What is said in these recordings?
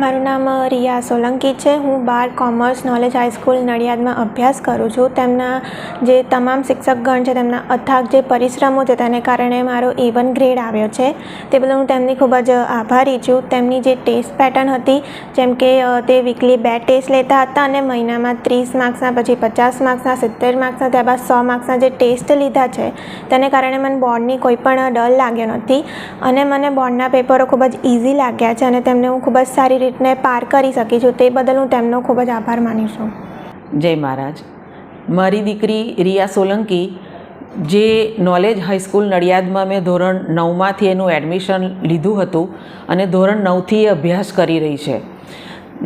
મારું નામ રિયા સોલંકી છે. હું બાર કોમર્સ નોલેજ હાઈસ્કૂલ નડિયાદમાં અભ્યાસ કરું છું. તેમના જે તમામ શિક્ષકગણ છે, તેમના અથાગ જે પરિશ્રમો છે, તેને કારણે મારો એ ગ્રેડ આવ્યો છે. તે બદલ હું તેમની ખૂબ જ આભારી છું. તેમની જે ટેસ્ટ પેટર્ન હતી, જેમ કે તે વીકલી બે ટેસ્ટ લેતા હતા અને મહિનામાં ત્રીસ માર્ક્સના, પછી પચાસ માર્ક્સના, સિત્તેર માર્ક્સના, ત્યારબાદ સો માર્ક્સના જે ટેસ્ટ લીધા છે, તેને કારણે મને બોર્ડની કોઈ પણ ડર લાગ્યો નથી. અને મને બોર્ડના પેપરો ખૂબ જ ઇઝી લાગ્યા છે અને તેમને હું ખૂબ જ સારી રીતને પાર કરી શકી છું, તે બદલ હું તેમનો ખૂબ જ આભાર માનું છું. જય મહારાજ. મારી દીકરી રિયા સોલંકી, જે નોલેજ હાઈસ્કૂલ નડિયાદમાં મેં ધોરણ નવમાંથી એનું એડમિશન લીધું હતું અને ધોરણ નવથી એ અભ્યાસ કરી રહી છે.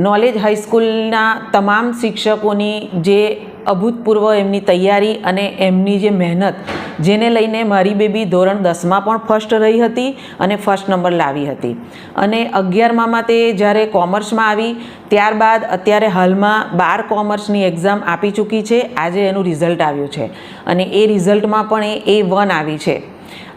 નોલેજ હાઈસ્કૂલના તમામ શિક્ષકોની જે અભૂતપૂર્વ એમની તૈયારી અને એમની જે મહેનત જેને લઈને મારી બેબી ધોરણ દસમાં પણ ફર્સ્ટ રહી હતી અને ફર્સ્ટ નંબર લાવી હતી. અને અગિયારમાં તે જ્યારે કોમર્સમાં આવી, ત્યારબાદ અત્યારે હાલમાં બાર કોમર્સની એક્ઝામ આપી ચૂકી છે. આજે એનું રિઝલ્ટ આવ્યું છે. અને એ રિઝલ્ટમાં પણ એ એ વન આવી છે.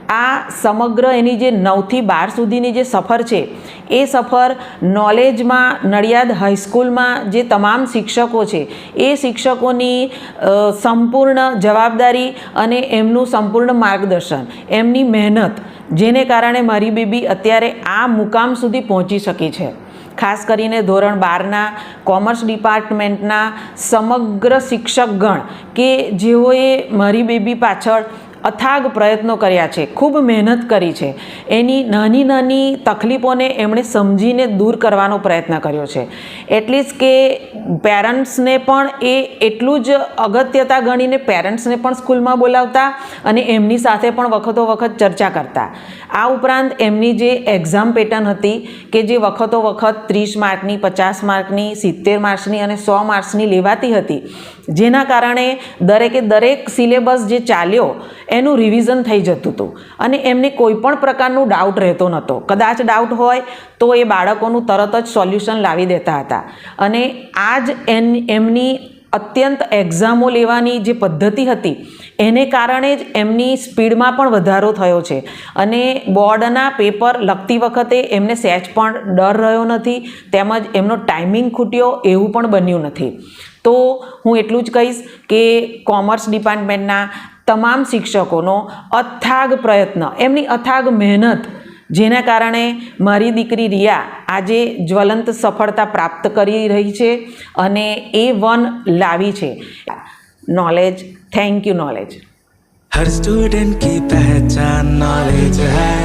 આ સમગ્ર એની જે નવથી બાર સુધીની જે સફર છે એ સફર નોલેજમાં, નડિયાદ હાઈસ્કૂલમાં જે તમામ શિક્ષકો છે, એ શિક્ષકોની સંપૂર્ણ જવાબદારી અને એમનું સંપૂર્ણ માર્ગદર્શન, એમની મહેનત, જેને કારણે મારી બેબી અત્યારે આ મુકામ સુધી પહોંચી શકી છે. ખાસ કરીને ધોરણ બારના કોમર્સ ડિપાર્ટમેન્ટના સમગ્ર શિક્ષકગણ કે જેઓએ મારી બેબી પાછળ અથાગ પ્રયત્નો કર્યા છે, ખૂબ મહેનત કરી છે. એની નાની નાની તકલીફોને એમણે સમજીને દૂર કરવાનો પ્રયત્ન કર્યો છે. એટલીસ્ટ કે પેરેન્ટ્સને પણ એ એટલું જ અગત્યતા ગણીને પેરેન્ટ્સને પણ સ્કૂલમાં બોલાવતા અને એમની સાથે પણ વખતો વખત ચર્ચા કરતા. આ ઉપરાંત એમની જે એક્ઝામ પેટર્ન હતી કે જે વખતો વખત ત્રીસ માર્કની, પચાસ માર્કની, સિત્તેર માર્ક્સની અને સો માર્ક્સની લેવાતી હતી. જેના કારણે દરેકે દરેક સિલેબસ જે ચાલ્યો, એનું રિવિઝન થઈ જતું હતું. અને એમને કોઈ પણ પ્રકારનું ડાઉટ રહેતો નહોતો. કદાચ ડાઉટ હોય તો એ બાળકોનું તરત જ સોલ્યુશન લાવી દેતા હતા. અને આ જ એમની અત્યંત એક્ઝામો લેવાની જે પદ્ધતિ હતી એને કારણે જ એમની સ્પીડમાં પણ વધારો થયો છે. અને બોર્ડના પેપર લખતી વખતે એમને સહેજ પણ ડર રહ્યો નથી, તેમજ એમનો ટાઈમિંગ ખૂટ્યો એવું પણ બન્યું નથી. તો હું એટલું જ કહીશ કે કોમર્સ ડિપાર્ટમેન્ટના તમામ શિક્ષકોનો અથાગ પ્રયત્ન, એમની અથાગ મહેનત, જેના કારણે મારી દીકરી રિયા આજે જ્વલંત સફળતા પ્રાપ્ત કરી રહી છે અને એ વન લાવી છે. नॉलेज थैंक यू नॉलेज हर स्टूडेंट की पहचान नॉलेज है।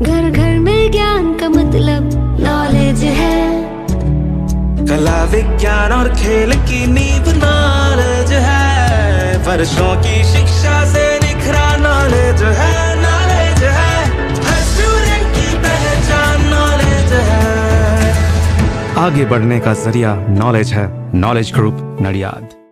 घर घर में ज्ञान का मतलब नॉलेज है। कला विज्ञान और खेल की नींव नॉलेज है। वर्षों की शिक्षा से निखरा नॉलेज है नॉलेज है। हर स्टूडेंट की पहचान नॉलेज है। आगे बढ़ने का ज़रिया नॉलेज है। Knowledge group Nadiad.